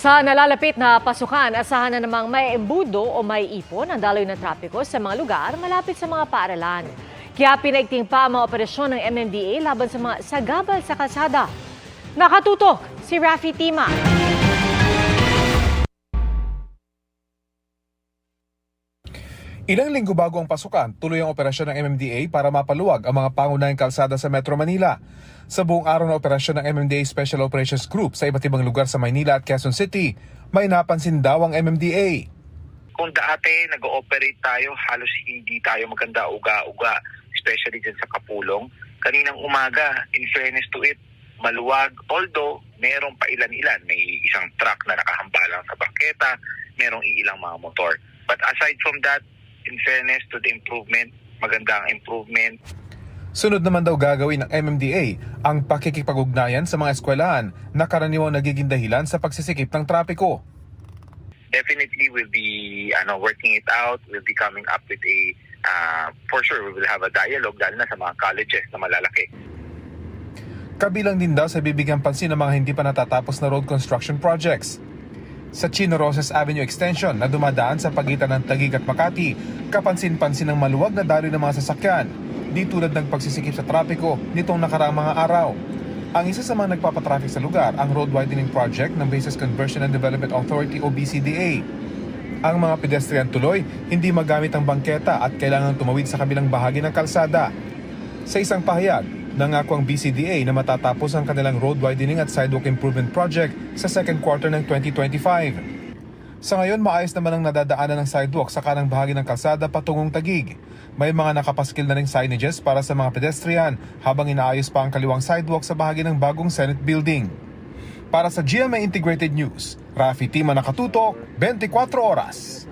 Sa nalalapit na pasukan, asahan na namang may embudo o may ipon ang daloy ng trapiko sa mga lugar malapit sa mga paaralan. Kaya pinaigting pa ang mga operasyon ng MMDA laban sa mga sagabal sa kalsada. Nakatutok si Rafi Tima. Ilang linggo bago ang pasukan, tuloy ang operasyon ng MMDA para mapaluwag ang mga pangunahing kalsada sa Metro Manila. Sa buong araw na operasyon ng MMDA Special Operations Group sa iba't ibang lugar sa Maynila at Quezon City, may napansin daw ang MMDA. kung dati nag-ooperate tayo, halos hindi tayo maganda uga-uga, especially dyan sa Kapulong. Kaninang umaga, in fairness to it, maluwag. Although, merong pa ilan-ilan. May isang truck na nakahambalang sa bangketa, merong ilang mga motor. But aside from that, in fairness to the improvement, maganda ang improvement. Sunod naman daw gagawin ng MMDA ang pakikipag-ugnayan sa mga eskwelahan na karaniwang nagiging dahilan sa pagsisikip ng trapiko. Definitely we'll be ano, working it out. We'll be coming up with a, uh, for sure, we will have a dialogue lalo na sa mga colleges na malalaki. Kabilang din daw sa bibigyan pansin ng mga hindi pa natatapos na road construction projects. Sa Chino Roses Avenue Extension na dumadaan sa pagitan ng Taguig at Makati, kapansin-pansin ng maluwag na daloy ng mga sasakyan, di tulad ng pagsisikip sa trapiko nitong nakaraang mga araw. Ang isa sa mga nagpapatraffic sa lugar ang road widening project ng Basis Conversion and Development Authority o BCDA. Ang mga pedestrian tuloy hindi magamit ang bangketa at kailangang tumawid sa kabilang bahagi ng kalsada. Sa isang pahayag, nangako ang BCDA na matatapos ang kanilang road widening at sidewalk improvement project sa second quarter ng 2025. Sa ngayon, maayos naman ang nadadaanan ng sidewalk sa kanang bahagi ng kalsada patungong Tagig. May mga nakapaskil na ring signages para sa mga pedestrian habang inaayos pa ang kaliwang sidewalk sa bahagi ng bagong Senate Building. Para sa GMA Integrated News, Rafi Tima nakatutok, 24 oras.